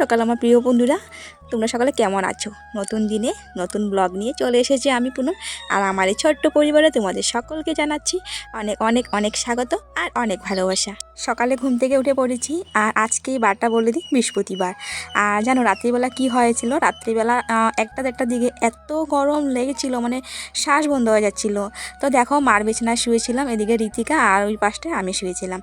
সকাল আমার প্রিয় বন্ধুরা। তোমরা সকালে কেমন আছো? নতুন দিনে নতুন ব্লগ নিয়ে চলে এসেছি আমি পুনঃ আর আমার এই ছোট্ট পরিবারে তোমাদের সকলকে জানাচ্ছি অনেক অনেক অনেক স্বাগত আর অনেক ভালোবাসা। সকালে ঘুম থেকে উঠে পড়েছি, আর আজকেই বারটা বলে দিই বৃহস্পতিবার। আর জানো রাত্রিবেলা কি হয়েছিল? রাত্রিবেলা একটা দেড়টার দিকে এত গরম লেগেছিল মানে শ্বাস বন্ধ হয়ে যাচ্ছিল। তো দেখো মার বিছানায় শুয়েছিলাম, এদিকে রীতিকা আর ওই পাশটায় আমি শুয়েছিলাম।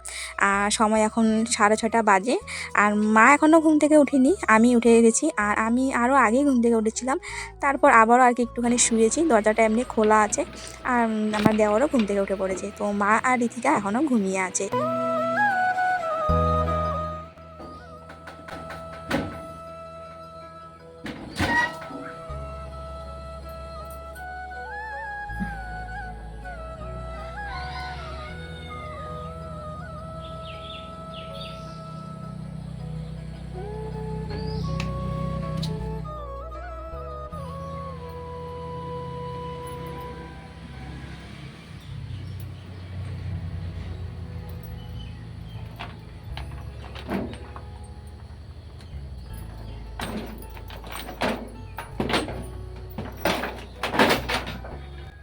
আর সময় এখন সাড়ে ছটা বাজে, আর মা এখনও ঘুম থেকে উঠিনি, আমি উঠে গেছি, আর আমি আরও আগেই ঘুম থেকে উঠেছিলাম। তারপর আবারও আর কি একটুখানি শুয়েছি, দরজাটা এমনি খোলা আছে। আর আমার দেওয়ারও ঘুম থেকে উঠে পড়েছে। তো মা আর রীতিকা এখনও ঘুমিয়ে আছে।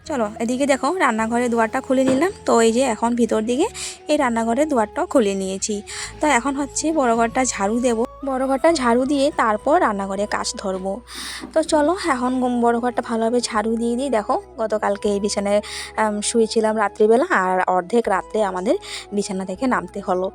চলো, এদিকে দেখো, রান্নাঘরের দুয়ারটা খুলে নিলাম। তো এই যে এখন ভিতর দিকে এই রান্নাঘরের দুয়ারটাও খুলে নিয়েছি। তো এখন হচ্ছে বড় ঘরটা ঝাড়ু দেব। বড় ঘরটা ঝাড়ু দিয়ে তারপর রান্নাঘরে কাজ ধরবো। তো চলো, এখন বড় ঘরটা ভালোভাবে ঝাড়ু দিয়ে দিই। দেখো, গতকালকে এই বিছানায় শুয়েছিলাম রাত্রিবেলা আর অর্ধেক রাত্রে আমাদের বিছানা থেকে নামতে হলো।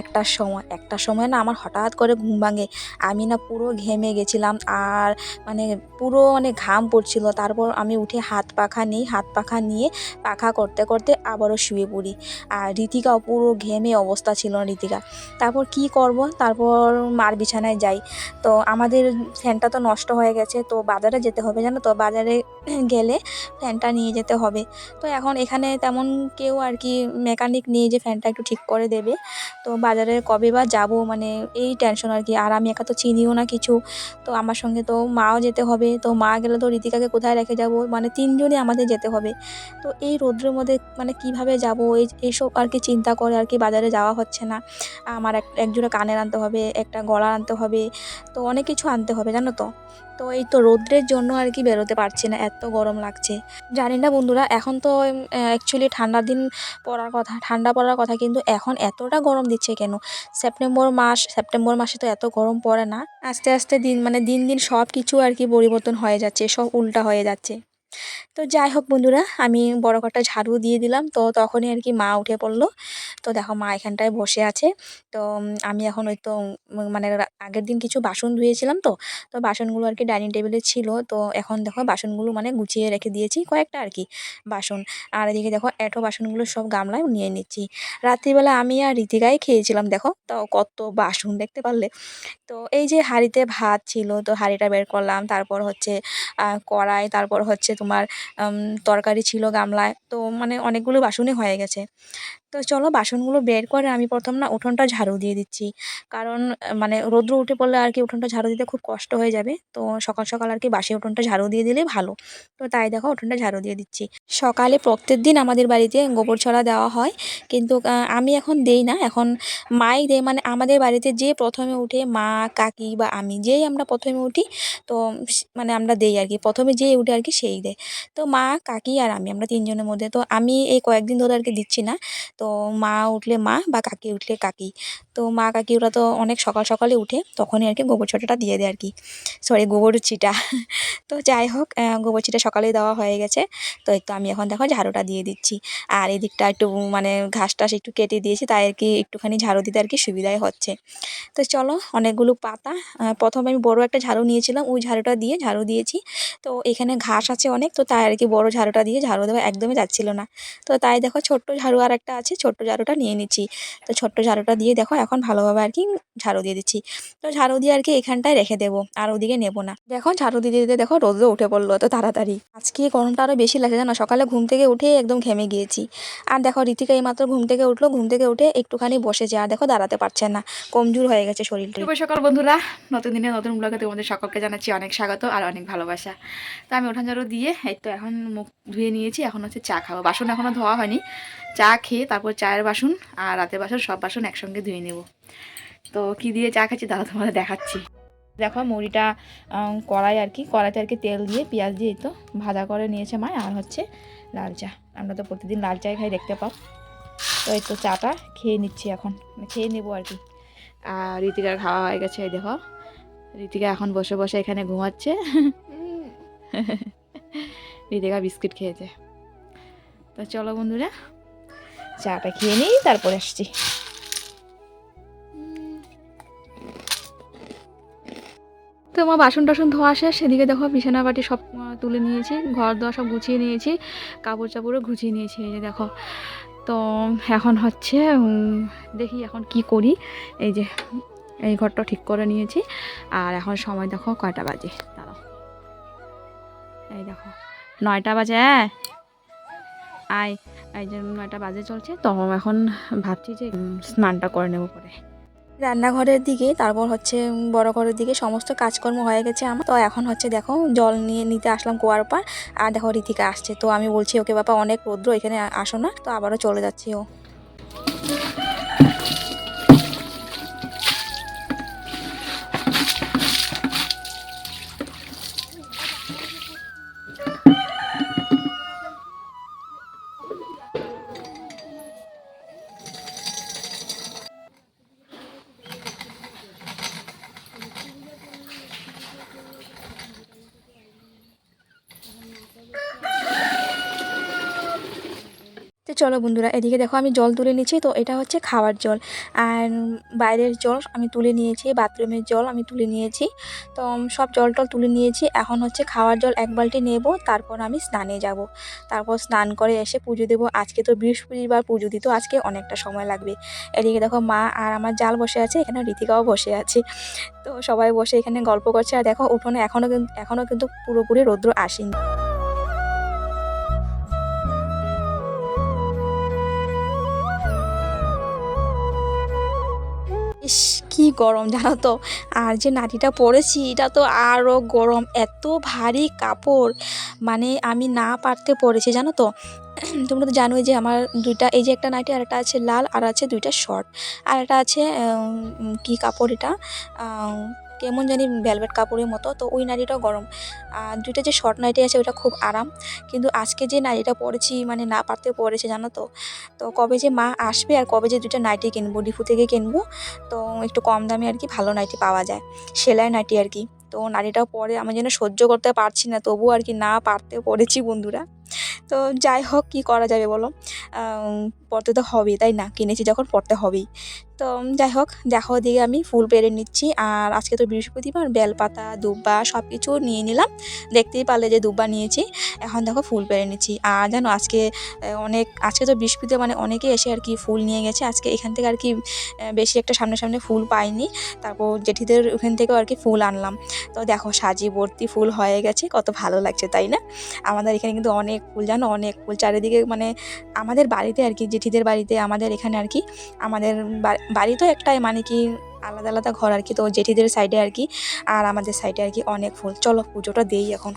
একটার সময় একটার সময় না আমার হঠাৎ করে ঘুম ভাঙে। আমি না পুরো ঘেমে গেছিলাম আর মানে পুরো মানে ঘাম পড়ছিল। তারপর আমি উঠে হাত পাখা নিই, হাত পাখা নিয়ে পাখা করতে করতে আবারও শুয়ে পড়ি। আর রীতিকাও পুরো ঘেমে অবস্থা ছিল না রীতিকা। তারপর কি করব? তারপর মার বিছানায় যাই। তো আমাদের ফ্যানটা তো নষ্ট হয়ে গেছে, তো বাজারে যেতে হবে, জানো তো? বাজারে গেলে ফ্যানটা নিয়ে যেতে হবে। তো এখন এখানে তেমন কেউ আর কি মেকানিক নিয়ে যে ফ্যানটা একটু ঠিক করে দেবে। তো বাজারে কবে বা যাব মানে এই টেনশন আর কি। আর আমি একা তো চিনিও না কিছু। তো আমার সঙ্গে তো মাও যেতে হবে। তো মা গেলে তো রীতিকাকে কোথায় রেখে যাব? মানে তিনজনই আমাদের যেতে হবে। তো এই রৌদ্রের মধ্যে মানে কীভাবে যাব? এই, এইসব আর কি চিন্তা করে আর কি বাজারে যাওয়া হচ্ছে না। আমার এক, একজোড়া কানের আনতে হবে, একটা গলা আনতে হবে, তো অনেক কিছু আনতে হবে, জানো তো? তো এই তো রৌদ্রের জন্য আর কি বেরোতে পারছি না, এত গরম লাগছে। জানি না বন্ধুরা, এখন তো অ্যাকচুয়ালি ঠান্ডার দিন পড়ার কথা, ঠান্ডা পড়ার কথা, কিন্তু এখন এতটা গরম দিচ্ছে কেন? সেপ্টেম্বর মাস, সেপ্টেম্বর মাসে তো এত গরম পড়ে না। আস্তে আস্তে দিন মানে দিন দিন সব কিছু আর কি পরিবর্তন হয়ে যাচ্ছে, সব উল্টা হয়ে যাচ্ছে। তো যাই হোক বন্ধুরা, আমি বড় ঘরটা ঝাড়ু দিয়ে দিলাম। তো তখনই আর কি মা উঠে পড়ল। তো দেখো মা এখানটায় বসে আছে। তো আমি এখন ওই তো মানে আগের দিন কিছু বাসন ধুয়েছিলাম তো তো বাসনগুলো আর কি ডাইনিং টেবিলে ছিল। তো এখন দেখো বাসনগুলো মানে গুছিয়ে রেখে দিয়েছি, কয়েকটা আর কি বাসন। আর এদিকে দেখো এঁটো বাসনগুলো সব গামলায় নিয়ে নিচ্ছি। রাত্রিবেলা আমি আর রীতিকাই খেয়েছিলাম দেখো, তো কত বাসন দেখতে পারলে। তো এই যে হাঁড়িতে ভাত ছিল, তো হাঁড়িটা বের করলাম। তারপর হচ্ছে কড়াই, তারপর হচ্ছে তোমার তরকারি ছিল গামলায়। তো মানে অনেকগুলো বাসনই হয়ে গেছে। তো চলো বাসনগুলো বের করে আমি প্রথম না উঠোনটা ঝাড়ু দিয়ে দিচ্ছি। কারণ মানে রৌদ্র উঠে পড়লে আর কি উঠোনটা ঝাড়ু দিতে খুব কষ্ট হয়ে যাবে। তো সকাল সকাল আর কি বাসি উঠোনটা ঝাড়ু দিয়ে দিলে ভালো। তো তাই দেখো উঠোনটা ঝাড়ু দিয়ে দিচ্ছি। সকালে প্রত্যেক দিন আমাদের বাড়িতে গোবর ছড়া দেওয়া হয়। কিন্তু আমি এখন দেই না। এখন মাই দেয় মানে আমাদের বাড়িতে যে প্রথমে উঠে মা, কাকি বা আমি যেই আমরা প্রথমে উঠি, তো মানে আমরা দেই আর কি। প্রথমে যেই উঠে আর কি সেই দেয়। তো মা, কাকি আর আমি, আমরা তিনজনের মধ্যে। তো আমি এই কয়েকদিন ধরে আর কি দিচ্ছি না। তো মা উঠলে মা বা কাকি উঠলে কাকি। তো মা, কাকি ওরা তো অনেক সকাল সকালে উঠে তখনই আর কি গোবর ছটাটা দিয়ে দেয় আর কি। সরি গোবর ছিটা। তো যাই হোক গোবর ছিটা সকালেই দেওয়া হয়ে গেছে। তো তো আমি এখন দেখো ঝাড়ুটা দিয়ে দিচ্ছি। আর এদিকটা একটু মানে ঘাস টাস একটু কেটে দিয়েছি, তাই আর কি একটুখানি ঝাড়ু দিতে আর কি সুবিধাই হচ্ছে। তো চলো, অনেকগুলো পাতা প্রথমে আমি বড় একটা ঝাড়ু নিয়েছিলাম। ওই ঝাড়ুটা দিয়ে ঝাড়ু দিয়েছি। তো এখানে ঘাস আছে অনেক তো তাই আর কি বড় ঝাড়ুটা দিয়ে ঝাড়ু দেওয়া একদমই যাচ্ছিল না। তো তাই দেখো ছোট্ট ঝাড়ু আর একটা আছে, ছোট্ট ঝাড়ুটা নিয়ে নিচ্ছি। তো ছোট্ট ঝাড়ুটা দিয়ে দেখো এখন ভালোভাবে আর কি ঝাড়ু দিয়ে দিচ্ছি। তো ঝাড়ু দিয়ে আর কি এখানটায় রেখে দেবো, আর ওদিকে নেব না। দেখো ঝাড়ু দিতে দিতে দেখো রোদও উঠে পড়ল তো তাড়াতাড়ি। আজকে গরমটা আরও বেশি লাগছে জানো, সকালে ঘুম থেকে উঠে একদম ঘেমে গিয়েছি। আর দেখো রীতিকা এইমাত্র ঘুম থেকে উঠল, ঘুম থেকে উঠে একটুখানি বসেছে, আর দেখো দাঁড়াতে পারছে না, কমজোর হয়ে গেছে শরীরটা। শুভ সকাল বন্ধুরা, নতুন দিনে নতুন ব্লগে তোমাদের সকলকে জানাচ্ছি অনেক স্বাগত আর অনেক ভালোবাসা। তো আমি উঠান ঝাড়ু দিয়ে এই তো এখন মুখ ধুয়ে নিয়েছি এখন হচ্ছে চা খাব। বাসন এখনও ধোয়া হয়নি। চা খেয়ে তারপর চায়ের বাসন আর রাতের বাসন সব বাসন একসঙ্গে ধুয়ে নেব। তো কি দিয়ে চা খাচ্ছি দাদা তোমাদের দেখাচ্ছি। দেখো মুড়িটা কড়াই আর কি কড়াইতে আর কি তেল দিয়ে পেঁয়াজ দিয়ে তো ভাজা করে নিয়েছে মা আর হচ্ছে লাল চা। আমরা তো প্রতিদিন লাল চাই খাই দেখতে পাও। তো এই তো চাটা খেয়ে নিচ্ছি এখন খেয়ে নেব আর কি। আর ঋতিকার খাওয়া হয়ে গেছে এই দেখো। ঋতিকা এখন বসে বসে এখানে ঘুমাচ্ছে। ঋতিকা বিস্কিট খেয়েছে তো চলো বন্ধুরা, চাটা খেয়ে নিই, তারপরে আসছি। তো আমার বাসন টাসন ধোয়া শেষ সেদিকে দেখো বিছানা বাটি সব তুলে নিয়েছি ঘর দোয়া সব গুছিয়ে নিয়েছি কাপড় চাপড়ও গুছিয়ে নিয়েছি, এই যে দেখো। তো এখন হচ্ছে দেখি এখন কি করি, এই যে, এই ঘরটা ঠিক করে নিয়েছি, আর এখন সময় দেখো কয়টা বাজে, দাঁড়াও। এই দেখো। নয়টা বাজে হ্যাঁ আয়, এই যে নয়টা বাজে চলছে, তো এখন ভাবছি যে স্নানটা করে নেব পরে। রান্নাঘরের দিকে, তারপর হচ্ছে বড় ঘরের দিকে সমস্ত কাজকর্ম হয়ে গেছে আমার। তো এখন হচ্ছে দেখো, জল নিয়ে নিতে আসলাম কুয়ার পর আর দেখো ঋতিকা আসছে। তো আমি বলছি, ওকে বাবা, অনেক রৌদ্র এখানে আসো না। তো আবারও চলে যাচ্ছি ও। তো চলো বন্ধুরা, এদিকে দেখো আমি জল তুলে নিচ্ছি, তো এটা হচ্ছে খাওয়ার জল। আর বাইরের জল আমি তুলে নিয়েছি, বাথরুমের জল আমি তুলে নিয়েছি। তো সব জল টল তুলে নিয়েছি, এখন হচ্ছে খাওয়ার জল এক বালতি নেব, তারপর আমি স্নানে যাব। তারপর স্নান করে এসে পুজো দেবো। আজকে তো বৃহস্পতিবার, পুজো দিত আজকে অনেকটা সময় লাগবে। এদিকে দেখো মা আর আমার জাল বসে আছে এখানে রীতিকাও বসে আছে। তো সবাই বসে এখানে গল্প করছে, আর দেখো উঠোনে এখনও কিন্তু এখনও কিন্তু পুরোপুরি রৌদ্র আসেনি। কি গরম জানো তো? আর যে নাটিটা পরেছি, এটা তো আরও গরম, এত ভারী কাপড়। মানে আমি না পারতে পরেছি, জানো তো? তোমরা তো জানোই যে আমার দুইটা, এই যে একটা নাইটি আর একটা আছে লাল, আর আছে দুইটা শর্ট। আর একটা আছে কি কাপড় এটা? কেমন জানি ভেলভেট কাপড়ের মতো, তো ওই নাইটিটাও গরম। আর দুইটা যে শর্ট নাইটি আছে ওটা খুব আরাম। কিন্তু আজকে যে নাইটিটা পরেছি মানে না পারতে পরেছে, জানো তো? তো কবে যে মা আসবে আর কবে যে দুইটা নাইটি কিনবো ডিফু থেকে কিনবো, তো একটু কম দামে আর কি ভালো নাইটি পাওয়া যায়। সেলাই নাইটি আর কি। তো নাইটিটাও পরে, আমি যেন সহ্য করতে পারছি না তবু আর কি না পারতে পড়েছি বন্ধুরা। তো যাই হোক, কি করা যাবে বলো? পড়তে তো হবেই, তাই না? কিনেছি যখন পড়তে হবেই। তো যাই হোক, দেখো দিকে আমি ফুল পেরে নিচ্ছি। আর আজকে তো বৃহস্পতিবার, বেলপাতা, দুব্বা সব কিছু নিয়ে নিলাম। দেখতেই পারলে যে দুব্বা নিয়েছি। এখন দেখো ফুল পেরে নিচ্ছি। আর জানো, আজকে অনেক, আজকে তো বৃহস্পতি মানে অনেকে এসে আর কি ফুল নিয়ে গেছে। আজকে এখান থেকে আর কি বেশি একটা সামনে সামনে ফুল পাইনি। তারপর জেঠিদের ওখান থেকেও আর কি ফুল আনলাম। তো দেখো সাজি ভর্তি ফুল হয়ে গেছে। কত ভালো লাগছে, তাই না? আমাদের এখানে কিন্তু অনেক ফুল জানো? অনেক ফুল চারিদিকে মানে আমাদের বাড়িতে আর কি, জেঠিদের বাড়িতে, আমাদের এখানে আর কি, আমাদের বাড়ি তো একটাই মানে কি আলাদা আলাদা ঘর আর কি। তো জেঠিদের সাইডে আর কি, আর আমাদের সাইডে আর কি অনেক ফুল। চলো পুজোটা দেই এখন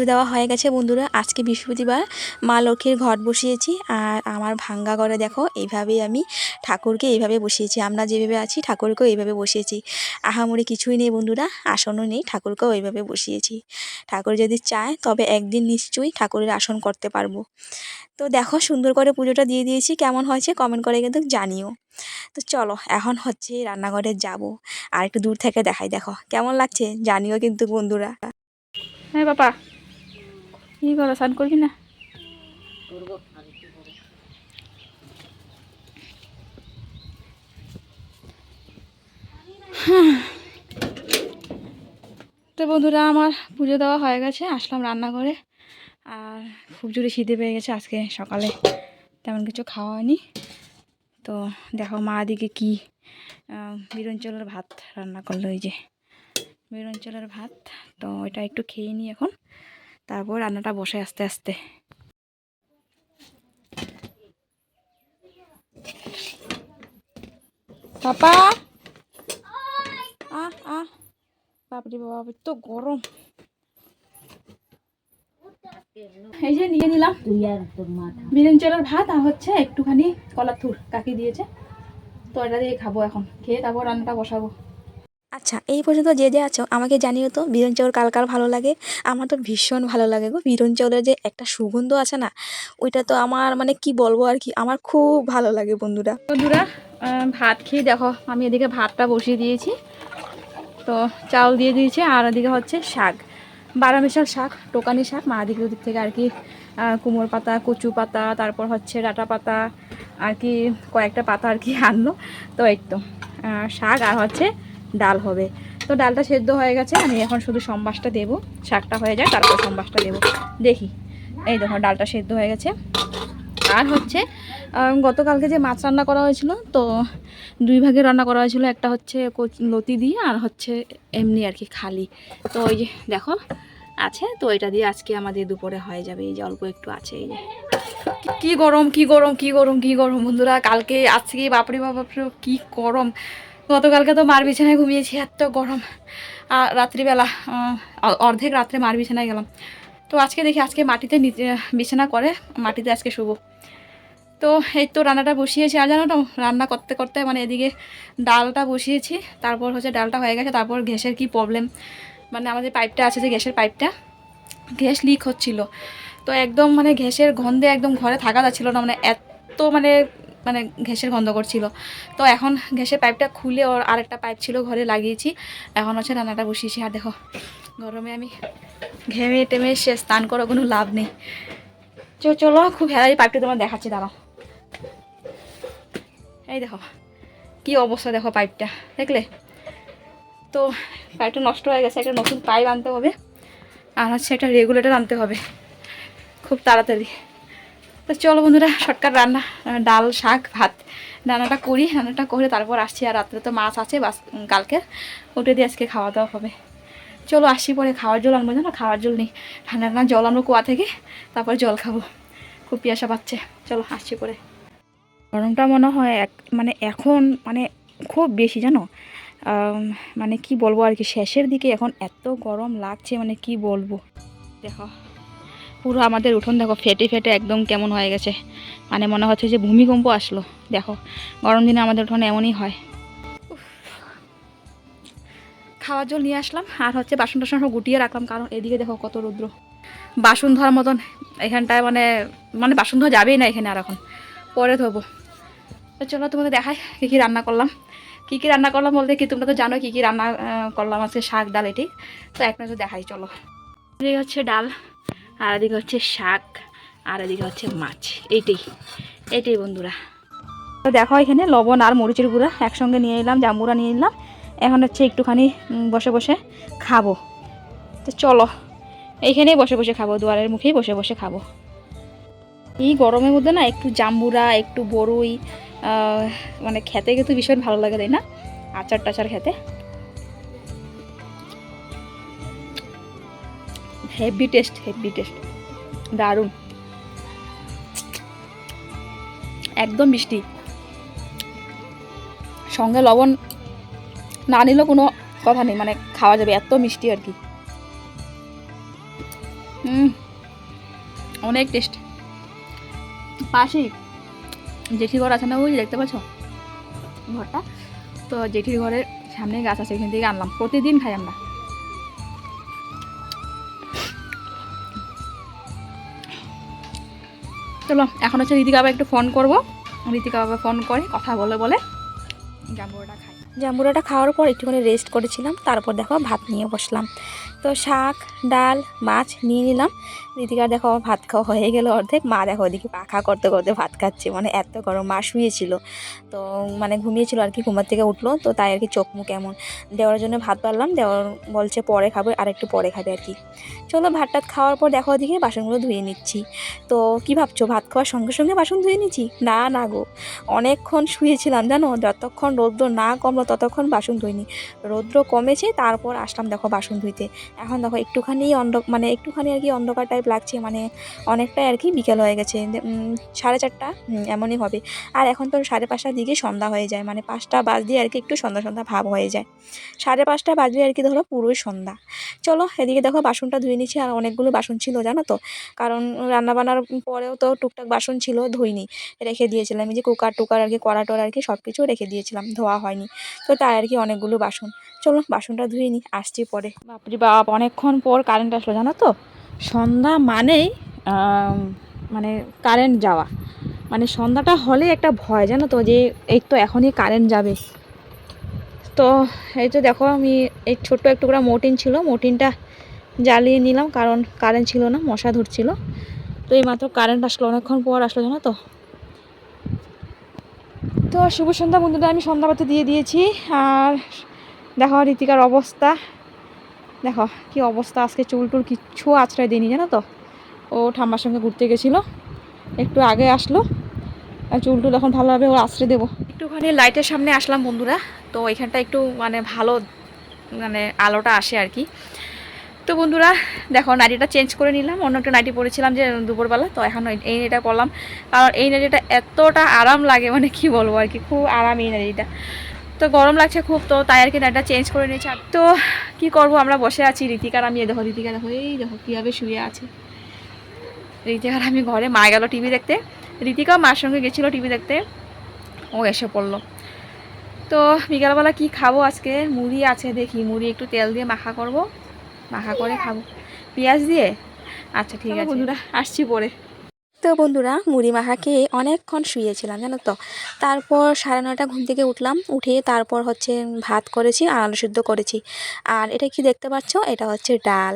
পুজো দেওয়া হয়ে গেছে বন্ধুরা। আজকে বৃহস্পতিবার মা লক্ষ্মীর ঘট বসিয়েছি আর আমার ভাঙ্গা ঘরে দেখো, এইভাবেই আমি ঠাকুরকে এইভাবে বসিয়েছি। আমরা যেভাবে আছি, ঠাকুরকেও এইভাবে বসিয়েছি। আহামরি কিছুই নেই বন্ধুরা, আসনও নেই, ঠাকুরকেও এইভাবে বসিয়েছি। ঠাকুর যদি চায়, তবে একদিন নিশ্চয়ই ঠাকুরের আসন করতে পারব। তো দেখো, সুন্দর করে পুজোটা দিয়ে দিয়েছি। কেমন হয়েছে কমেন্ট করে কিন্তু জানিও। তো চলো, এখন হচ্ছে রান্নাঘরে যাব। আর একটু দূর থেকে দেখাই, দেখো। কেমন লাগছে জানিও কিন্তু বন্ধুরা। হ্যাঁ বাবা। কি করো, স্নান করবি না? তো বন্ধুরা, আমার পুজো দেওয়া হয়ে গেছে, আসলাম রান্না করে আর খুব জোরে খিদে পেয়ে গেছে, আজকে সকালে তেমন কিছু খাওয়া হয়নি। তো দেখো মা দিকে কি বিরঞ্চলের ভাত রান্না করল ওই যে বিরঞ্চলের ভাত। তো এটা একটু খেয়ে নিই এখন। তারপর রান্নাটা বসে আস্তে আস্তে। পাপা? আহ আহ। বাপরে বাবা তো গরম। এই যে নিয়ে নিলাম। বিরিঞ্চলের ভাত আর হচ্ছে একটুখানি কলার থুর। কাকি দিয়েছে। তো এটা দিয়ে খাব এখন। খেয়ে তারপর রান্নাটা বসাবো। আচ্ছা এই পর্যন্ত যে যে আছো আমাকে জানিও তো বিরন চাউল কার কার ভালো লাগে? আমার তো ভীষণ ভালো লাগে গো। বিরন চাউলের যে একটা সুগন্ধ আছে না, ওইটা তো আমার মানে কি বলব আর কি, আমার খুব ভালো লাগে বন্ধুরা। বন্ধুরা ভাত খেয়ে দেখো, আমি এদিকে ভাতটা বসিয়ে দিয়েছি। তো চাউল দিয়ে দিয়েছি, আর এদিকে হচ্ছে শাক। বারামেশাল শাক, টোকানি শাক, মা দিকে ওদিক থেকে আর কি কুমোর পাতা, কচু পাতা, তারপর হচ্ছে ডাটা পাতা, আর কি কয়েকটা পাতা আর কি আনলো। তো এই তো শাক আর হচ্ছে ডাল হবে। তো ডালটা সেদ্ধ হয়ে গেছে, আমি এখন শুধু সম্বাসটা দেবো, শাকটা হয়ে যায় তারপর সম্বাসটা দেবো। দেখি, এই দেখো ডালটা সেদ্ধ হয়ে গেছে। আর হচ্ছে গতকালকে যে মাছ রান্না করা হয়েছিল, তো দুই ভাগে রান্না করা হয়েছিল, একটা হচ্ছে লতি দিয়ে, আর হচ্ছে এমনি আর কি খালি। তো ওই যে, দেখো, আছে, তো এটা দিয়ে আজকে আমাদের দুপুরে হয়ে যাবে, এই যে অল্প একটু আছে, এই যে। কি গরম কি গরম কি গরম কি গরম, বন্ধুরা, কালকে, আজকে, বাপরে বাপরে কি গরম। গতকালকে তো মার বিছানায় ঘুমিয়েছি, এত গরম। আর রাত্রিবেলা অর্ধেক রাত্রে মার বিছানায় গেলাম। তো আজকে দেখি, আজকে মাটিতে বিছানা করে, মাটিতে আজকে শুবো। তো এই তো রান্নাটা বসিয়েছি, আর জানো তো, রান্না করতে করতে মানে এদিকে ডালটা বসিয়েছি, তারপর হচ্ছে ডালটা হয়ে গেছে, তারপর গ্যাসের কি প্রবলেম মানে আমাদের পাইপটা আছে যে গ্যাসের পাইপটা, গ্যাস লিক হচ্ছিল। তো একদম মানে গ্যাসের গন্ধে একদম ঘরে থাকা যাচ্ছিল না মানে এত মানে মানে গ্যাসের গন্ধ করছিল তো এখন গ্যাসের পাইপটা খুলে ওর আরেকটা পাইপ ছিল, ঘরে লাগিয়েছি। এখন হচ্ছে রান্নাটা বসিয়েছি। আর দেখো, গরমে আমি ঘেমে টেমে সে স্নান করার কোনো লাভ নেই। চলো, খুব হেরাই পাইপটা তোমার দেখাচ্ছি, দাঁড়াও। এই দেখো, কি অবস্থা দেখো পাইপটা দেখলে? তো পাইপটা নষ্ট হয়ে গেছে, একটা নতুন পাইপ আনতে হবে। আর হচ্ছে একটা রেগুলেটর আনতে হবে, খুব তাড়াতাড়ি। তো চলো বন্ধুরা, শর্টকাট রান্না ডাল, শাক, ভাত, রান্নাটা করি, রান্নাটা করে তারপর আসছি আর রাত্রে তো মাছ আছে, বাস কালকে। ওটা দিয়ে আজকে খাওয়া দাওয়া হবে। চলো আসছি পরে, খাওয়ার জল আনব জানো? খাওয়ার জল নেই। ঠান্ডা ঠান্ডা জল আনব কুয়া থেকে, তারপর জল খাব। খুব পিয়াসা পাচ্ছে। চলো আসছি পরে। গরমটা মনে হয় এক মানে এখন মানে খুব বেশি জানো? মানে কি বলব আর কি, শেষের দিকে এখন এত গরম লাগছে মানে কি বলব? দেখো। পুরো আমাদের উঠোন দেখো ফেটে ফেটে একদম কেমন হয়ে গেছে। মানে মনে হচ্ছে যে ভূমিকম্প আসলো। দেখো গরম দিনে আমাদের উঠোন এমনই হয়। খাওয়ার জল নিয়ে আসলাম আর হচ্ছে বাসন টাসন সব গুটিয়ে রাখলাম কারণ এদিকে দেখো কত রৌদ্র। বাসন ধোয়ার মতন এখানটায় মানে মানে বাসন ধোয়া যাবেই না এখানে আর এখন। পরে ধোবো। তো চলো তোমাদের দেখাই কী কী রান্না করলাম। কী কী রান্না করলাম বলতে কি তোমরা তো জানো কী কী রান্না করলাম আজকে শাক ডাল এটি তো এক নজর দেখাই চলো। হচ্ছে ডাল। আর এদিকে হচ্ছে শাক, আর এদিকে হচ্ছে মাছ। এইটাই এইটাই বন্ধুরা। তো দেখো এখানে লবণ আর মরিচের গুঁড়া একসঙ্গে নিয়ে নিলাম জাম্বুরা নিয়ে নিলাম এখন হচ্ছে একটুখানি বসে বসে খাব। তো চলো, এইখানেই বসে বসে খাব, দুয়ারের মুখেই বসে বসে খাব। এই গরমের মধ্যে না, একটু জাম্বুরা একটু বড়ই মানে খেতে কিন্তু ভীষণ ভালো লাগে, তাই না? আচার টাচার খেতে। হেভি টেস্ট হেভি টেস্ট দারুণ। একদম মিষ্টি। সঙ্গে লবণ না নিলেও কোনো কথা নেই মানে খাওয়া যাবে, এত মিষ্টি আর কি। অনেক টেস্ট পাশেই জেঠি ঘর আছে না ওই দেখতে পাচ্ছ? ঘরটা? তো জেঠির ঘরের সামনে গাছ আছে, এখান থেকে আনলাম। প্রতিদিন খাই আমরা। চলো, এখন হচ্ছে ঋতিকা বাবা একটু ফোন করব। ঋতিকা বাবা ফোন করে, কথা বলে বলে জাম্বুরাটা খাই। জাম্বুরাটা খাওয়ার পর একটুখানি রেস্ট করেছিলাম, তারপর দেখো ভাত নিয়ে বসলাম। তো শাক, ডাল, মাছ নিয়ে নিলাম। রীতিকা দেখো ভাত খাওয়া হয়ে গেল অর্ধেক। মা দেখো ওদিকে পাখা করতে করতে ভাত খাচ্ছে। মানে এত গরম, মা শুয়েছিল। তো মানে ঘুমিয়েছিল আর কি, ঘুমার থেকে উঠল। তো তাই আর কি চোখ মুখ এমন দেওয়ার জন্য ভাত পারলাম। দেওয়ার বলছে পরে খাবে, আর একটু পরে খাবে আর কি। চলো ভাত টাত খাওয়ার পর দেখো ওদিকে বাসনগুলো ধুয়ে নিচ্ছি। তো কি ভাবছ, ভাত খাওয়ার সঙ্গে সঙ্গে বাসন ধুয়ে নিচ্ছি? না না গো। অনেকক্ষণ শুয়েছিলাম জানো? যতক্ষণ রৌদ্র না কমলো ততক্ষণ বাসন ধুইনি। রৌদ্র কমেছে, তারপর আসলাম দেখো বাসন ধুইতে। এখন দেখো একটুখানি অন্ধ মানে একটুখানি আর কি অন্ধকার টাইপ লাগছে মানে অনেকটাই আর কি বিকেল হয়ে গেছে। সাড়ে চারটা এমনই হবে। আর এখন তো সাড়ে পাঁচটার দিকে সন্ধ্যা হয়ে যায় মানে পাঁচটা বাজ দিয়ে আর কি একটু সন্ধ্যা সন্ধ্যা ভাব হয়ে যায়। সাড়ে পাঁচটা বাজলে আর কি ধরো পুরোই সন্ধ্যা। চলো এদিকে দেখো বাসনটা ধুয়ে নিচ্ছি, আর অনেকগুলো বাসন ছিল, জানো তো? কারণ রান্নাবান্নার পরেও তো টুকটাক বাসন ছিল, ধুইনি, রেখে দিয়েছিলাম। এই যে কুকার টুকার আর কি কড়া টড়া আর কি সব কিছু রেখে দিয়েছিলাম, ধোয়া হয়নি। তো তাই আর কি অনেকগুলো বাসন। চলো বাসনটা ধুয়ে নিই আসছি পরে। বাপরি বাপ, অনেকক্ষণ পর কারেন্ট আসলো, জানো তো? সন্ধ্যা মানেই মানে কারেন্ট যাওয়া। মানে সন্ধ্যাটা হলে একটা ভয়, জানো তো, যে এই তো এখনই কারেন্ট যাবে। তো এই তো দেখো, আমি এই ছোট্ট একটু করে মোটিন ছিল মোটিনটা জ্বালিয়ে নিলাম, কারণ কারেন্ট ছিল না, মশা ধরছিল। তো এই মাত্র কারেন্ট আসলো, অনেকক্ষণ পর আসলো, জানো তো। তো শুভ সন্ধ্যা বন্ধুরা, আমি সন্ধ্যাবাতি দিয়ে দিয়েছি, আর দেখো রীতিকার অবস্থা। দেখো কি অবস্থা, আজকে চুল টুল কিচ্ছু আশ্রয় দিইনি জানো তো? ও ঠাম্মার সঙ্গে ঘুরতে গেছিল, একটু আগে আসলো। আর চুল টুল এখন ভালোভাবে ওর আশ্রয় দেবো। একটুখানি লাইটের সামনে আসলাম বন্ধুরা, তো এখানটা একটু মানে ভালো মানে আলোটা আসে আর কি। তো বন্ধুরা, দেখো নাইটিটা চেঞ্জ করে নিলাম, অন্য একটা নাইটি পরেছিলাম যে দুপুরবেলা, তো এখন এই- নাইটা পরলাম কারণ এই নাইটিটা এতটা আরাম লাগে মানে কি বলব আর কি, খুব আরাম এই নাইটিটা তো গরম লাগছে খুব তো তাই আর কি নাইটটা চেঞ্জ করে নিয়েছি। তো কি করব আমরা বসে আছি রীতিকার আমি এই দেখো রীতিকা দেখো এই দেখো কীভাবে শুয়ে আছে। রীতিকার আমি ঘরে মা গেল টিভি দেখতে। রীতিকাও মার সঙ্গে গেছিল টিভি দেখতে। ও এসে পড়ল। তো বিকালবেলা কি খাব আজকে? মুড়ি আছে দেখি মুড়ি একটু তেল দিয়ে মাখা করব। মাখা করে খাব। পেঁয়াজ দিয়ে? আচ্ছা ঠিক আছে। বন্ধুরা আসছি পরে। তো বন্ধুরা, মুড়ি মাখা খেয়ে অনেকক্ষণ শুয়েছিলাম, জানো তো। তারপর সাড়ে নটা ঘুম থেকে উঠলাম, উঠে তারপর হচ্ছে ভাত করেছি আর আলু সিদ্ধ করেছি। আর এটা কি দেখতে পাচ্ছ? এটা হচ্ছে ডাল।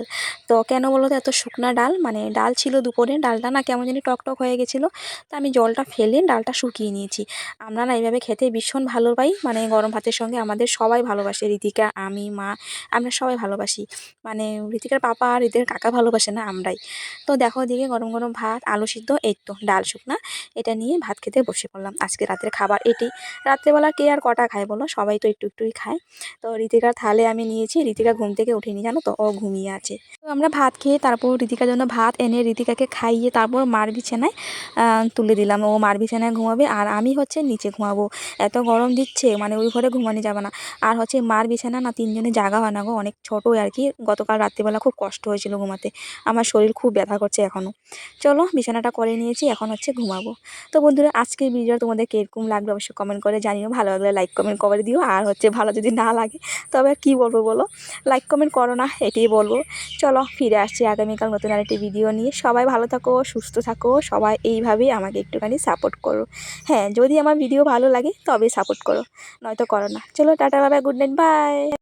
তো কেন বলো তো, এত শুকনা ডাল? মানে ডাল ছিল দুপুরে, ডালটা না কেমন জানি টক টক হয়ে গেছিল। তো আমি জলটা ফেলে ডালটা শুকিয়ে নিয়েছি। আমরা না এইভাবে খেতে ভীষণ ভালো পাই মানে গরম ভাতের সঙ্গে আমাদের সবাই ভালোবাসে, রীতিকা, আমি, মা, আমরা সবাই ভালোবাসি। মানে রীতিকার পাপা আর রীতিকার কাকা ভালোবাসে না আমরাই। তো দেখো দিকে গরম গরম ভাত, আলু সিদ্ধ এই তো ডাল শুকনা, এটা নিয়ে ভাত খেতে বসে পড়লাম। আজকে রাতের খাবার এটি। রাত্রেবেলা কে আর কটা খায় বলো? সবাই তো একটু একটুই খায়। তো রীতিকার থালে আমি নিয়েছি। রীতিকা ঘুম থেকে উঠেনি, জানো তো? ও ঘুমিয়ে আছে। তো আমরা ভাত খেয়ে তারপর রীতিকার জন্য ভাত এনে রীতিকাকে খাইয়ে তারপর মার বিছানায় তুলে দিলাম। ও মার বিছানায় ঘুমাবে আর আমি হচ্ছে নিচে ঘুমাবো। এত গরম দিচ্ছে মানে ওই ঘরে ঘুমানো যাবে না। আর হচ্ছে মার বিছানা না তিনজনে জাগা হয় না গো, অনেক ছোটো আর কি। গতকাল রাত্রিবেলা খুব কষ্ট হয়েছিল ঘুমাতে। আমার শরীর খুব ব্যথা করছে এখনও চলো বিছানাটা করে নিয়েছি, এখন হচ্ছে ঘুমাবো। তো বন্ধুরা, আজকের ভিডিও তোমাদের কীরকম লাগবে অবশ্যই কমেন্ট করে জানিও। ভালো লাগলে লাইক কমেন্ট করে দিও। আর হচ্ছে ভালো যদি না লাগে, তবে কী বলব বলো? লাইক কমেন্ট করো না, এটাই বলব। চলো, ফিরে আসছি আগামীকাল নতুন আরেকটি ভিডিও নিয়ে। সবাই ভালো থাকো, সুস্থ থাকো, সবাই এইভাবেই আমাকে একটুখানি সাপোর্ট করো। হ্যাঁ যদি আমার ভিডিও ভালো লাগে তবে সাপোর্ট করো। নয়তো করো না। চলো, টাটা বাবাই গুড নাইট বাই